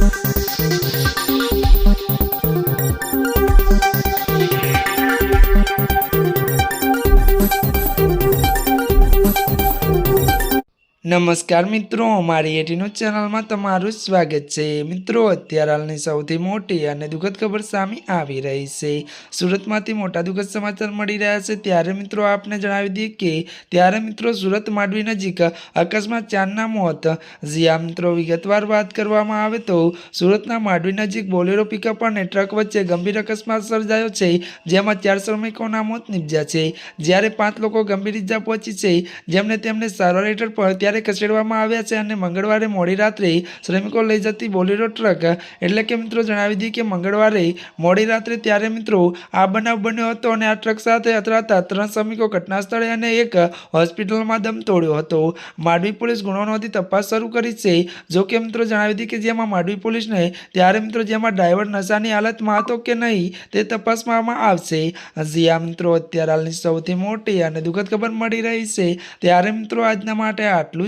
Thank નમસ્કાર મિત્રો, અમારી એટીનો ચેનલમાં તમારું સ્વાગત છે. મિત્રો, અત્યારે હાલની સૌથી મોટી અને દુઃખદ ખબર સામે આવી રહી છે. સુરતમાંથી મોટા દુઃખદ સમાચાર મળી રહ્યા છે. ત્યારે મિત્રો, આપને જણાવી દઈએ કે ત્યારે મિત્રો, સુરત માંડવી નજીક અકસ્માત ચારના મોત. જ્યાં મિત્રો, વિગતવાર વાત કરવામાં આવે તો સુરતના માંડવી નજીક બોલેરો પિકઅપ અને ટ્રક વચ્ચે ગંભીર અકસ્માત સર્જાયો છે, જેમાં ચાર શ્રમિકોના મોત નિપજ્યા છે. જ્યારે પાંચ લોકો ગંભીર ઇજા પહોંચી છે, જેમને તેમને સારવાર હેઠળ પણ ત્યારે ખસેડવામાં આવ્યા છે અને મંગળવારે મોડી રાત્રે શ્રમિકો લઈ જતી બોલેરો ટ્રક એટલે કે મિત્રો જણાવી દઈએ કે મંગળવારે મોડી રાત્રે ત્યારે મિત્રો આ બનાવ બન્યો હતો અને આ ટ્રક સાથે અથડાતા ત્રણ શ્રમિકો ઘટના સ્થળે અને એક હોસ્પિટલમાં દમ તોડ્યો હતો. માંડવી પોલીસ ગુનો નોંધી તપાસ શરૂ કરી છે. જો કે મિત્રો જણાવી દઈએ કે જેમાં માંડવી પોલીસને ત્યારે મિત્રો જેમાં ડ્રાઈવર નશાની હાલતમાં હતો કે નહીં તે તપાસવામાં આવશે. હજી મિત્રો અત્યારે હાલની સૌથી મોટી અને દુઃખદ ખબર મળી રહી છે. ત્યારે મિત્રો આજના માટે આટલું